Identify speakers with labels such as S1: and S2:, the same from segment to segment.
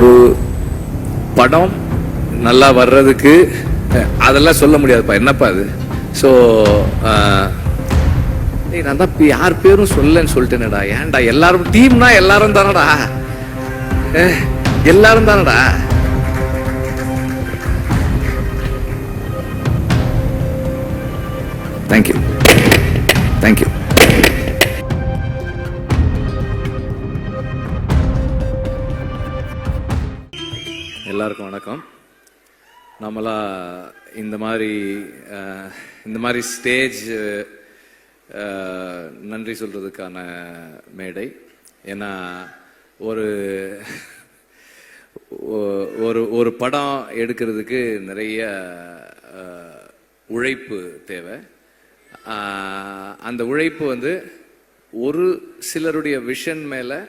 S1: ஒரு படம் நல்லா வர்றதுக்கு அதெல்லாம் சொல்ல முடியாதுப்பா. என்னப்பா அது? ஸோ நான் தான் யார் பேரும் சொல்லன்னு சொல்லிட்டேனடா. ஏன்டா? எல்லாரும் டீம்னா எல்லாரும் தானடா. எல்லாரும் தானடா. தேங்க்யூ எல்லாருக்கும் வணக்கம். நம்மளா இந்த மாதிரி இந்த மாதிரி ஸ்டேஜ் நன்றி சொல்றதுக்கான மேடை. ஏன்னா ஒரு ஒரு ஒரு படம் எடுக்கிறதுக்கு நிறைய உழைப்பு தேவை. அந்த உழைப்பு வந்து ஒரு சிலருடைய விஷன் மேலே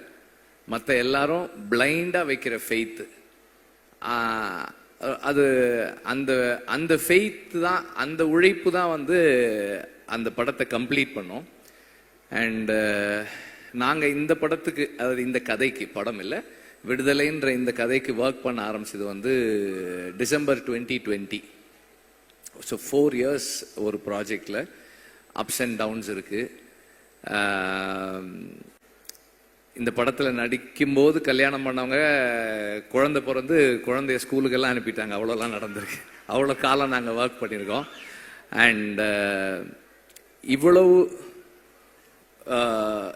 S1: மற்ற எல்லாரும் பிளைண்டாக வைக்கிற ஃபெய்த்து அது அந்த அந்த ஃபெய்த் தான் அந்த உழைப்பு தான் வந்து அந்த படத்தை கம்ப்ளீட் பண்ணோம். அண்டு நாங்கள் இந்த படத்துக்கு அதாவது இந்த கதைக்கு படம் இல்லை விடுதலைன்ற இந்த கதைக்கு ஒர்க் பண்ண ஆரம்பிச்சது வந்து December twenty twenty so four years ஒரு ப்ராஜெக்டில் அப்ஸ் அண்ட் டவுன்ஸ் இருக்குது இந்த படத்தில் நடிக்கும்போது கல்யாணம் பண்ணவங்க குழந்தை பிறந்து குழந்தைய ஸ்கூலுக்கெல்லாம் அனுப்பிட்டாங்க. அவ்வளோலாம் நடந்திருக்கு. அவ்வளோ காலம் நாங்கள் ஒர்க் பண்ணியிருக்கோம். அண்ட் uh, இவ்வளவு uh,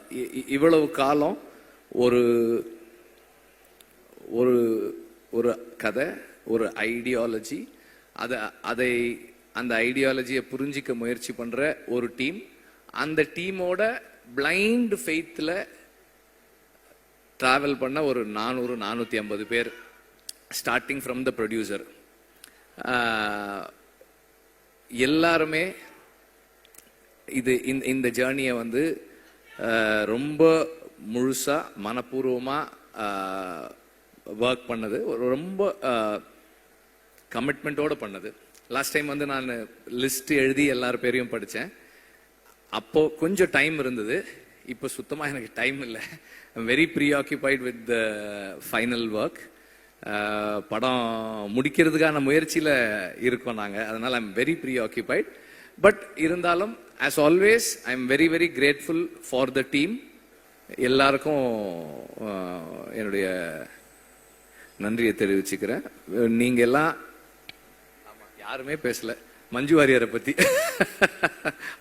S1: இவ்வளவு காலம் ஒரு ஒரு ஒரு கதை ஒரு ஐடியாலஜி அதை அதை அந்த ஐடியாலஜியை புரிஞ்சிக்க முயற்சி பண்ணுற ஒரு டீம் அந்த டீமோட பிளைண்ட் ஃபெய்த்தில் ட்ராவல் பண்ண ஒரு நானூறு நானூற்றி ஐம்பது பேர் ஸ்டார்டிங் ஃப்ரம் த ப்ரொடியூசர் எல்லாருமே இது இந்த- இந்த ஜேர்னியை வந்து ரொம்ப முழுசாக மனப்பூர்வமாக ஒர்க் பண்ணது. ஒரு ரொம்ப கமிட்மெண்ட்டோட பண்ணது. லாஸ்ட் டைம் வந்து நான் லிஸ்ட் எழுதி எல்லார் பேரையும் படித்தேன் அப்போது கொஞ்சம் டைம் இருந்தது. இப்போ சுத்தமாக எனக்கு டைம் இல்லை. Very preoccupied with the final work படம் முடிக்கிறதுக்கான முயற்சியில் இருக்கோம் நாங்கள் அதனால் I'm very preoccupied but இருந்தாலும் as always I am very very grateful for the team எல்லாருக்கும் என்னுடைய நன்றியை தெரிவிச்சுக்கிறேன். நீங்க எல்லாம் ஆமா, யாருமே பேசல. மஞ்சு வாரியரை பத்தி.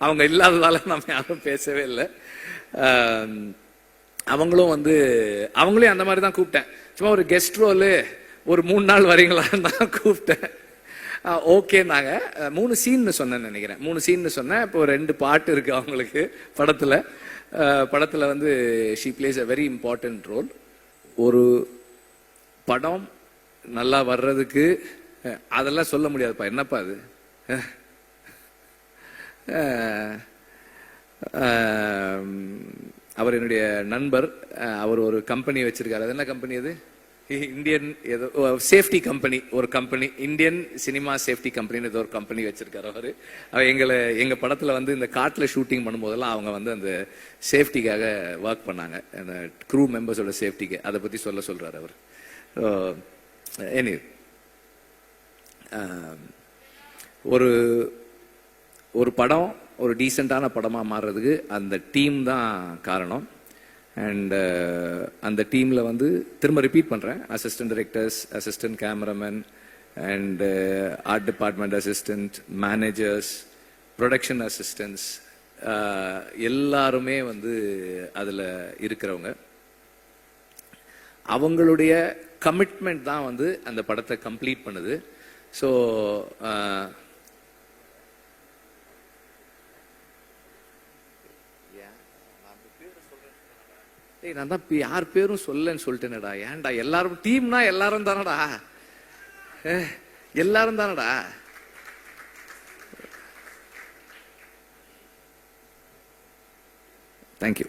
S1: அவங்க இல்லாததால நம்ம யாரும் பேசவே இல்லை. அவங்களும் வந்து அவங்களையும் அந்த மாதிரி தான் கூப்பிட்டேன். சும்மா ஒரு கெஸ்ட் ரோலு ஒரு மூணு நாள் வரீங்களான்னு தான் கூப்பிட்டேன். ஓகேனாங்க மூணு சீன்னு சொன்னேன்னு நினைக்கிறேன். மூணு சீன்னு சொன்னேன். இப்போ ரெண்டு பாட்டு இருக்கு அவங்களுக்கு படத்தில். படத்தில் வந்து she plays a very important role ஒரு படம் நல்லா வர்றதுக்கு அதெல்லாம் சொல்ல முடியாதுப்பா. என்னப்பா அது? அவர் என்னுடைய நண்பர் அவர் ஒரு கம்பெனி வச்சிருக்காரு. அது என்ன கம்பெனி அது? இந்தியன் ஏதோ சேஃப்டி கம்பெனி ஒரு கம்பெனி இந்தியன் சினிமா சேஃப்டி கம்பெனின்னு ஏதோ ஒரு கம்பெனி வச்சிருக்காரு அவரு. அவர் எங்களை எங்கள் படத்துல வந்து இந்த காட்டில் ஷூட்டிங் பண்ணும்போதெல்லாம் அவங்க வந்து அந்த சேஃப்டிக்காக ஒர்க் பண்ணாங்க. அந்த க்ரூ மெம்பர்ஸோட சேஃப்டிக்கு அதை பற்றி சொல்ல சொல்றாரு அவர். எனி ஒரு ஒரு படம் ஒரு டீசெண்டான படமாக மாறுறதுக்கு அந்த டீம் தான் காரணம். அண்டு uh, அந்த டீமில் வந்து திரும்ப ரிப்பீட் பண்ணுறேன் assistant directors assistant cameraman and art department assistant managers production assistants எல்லாருமே வந்து அதில் இருக்கிறவங்க. அவங்களுடைய கமிட்மெண்ட் தான் வந்து அந்த படத்தை கம்ப்ளீட் பண்ணுது. ஸோ uh, ஏய் நான் தான் யார் பேரும் சொல்லன்னு சொல்லிட்டேனடா. ஏன்டா எல்லாரும் டீம்னா எல்லாரும் தானடா. எல்லாரும் தானடா. தேங்க்யூ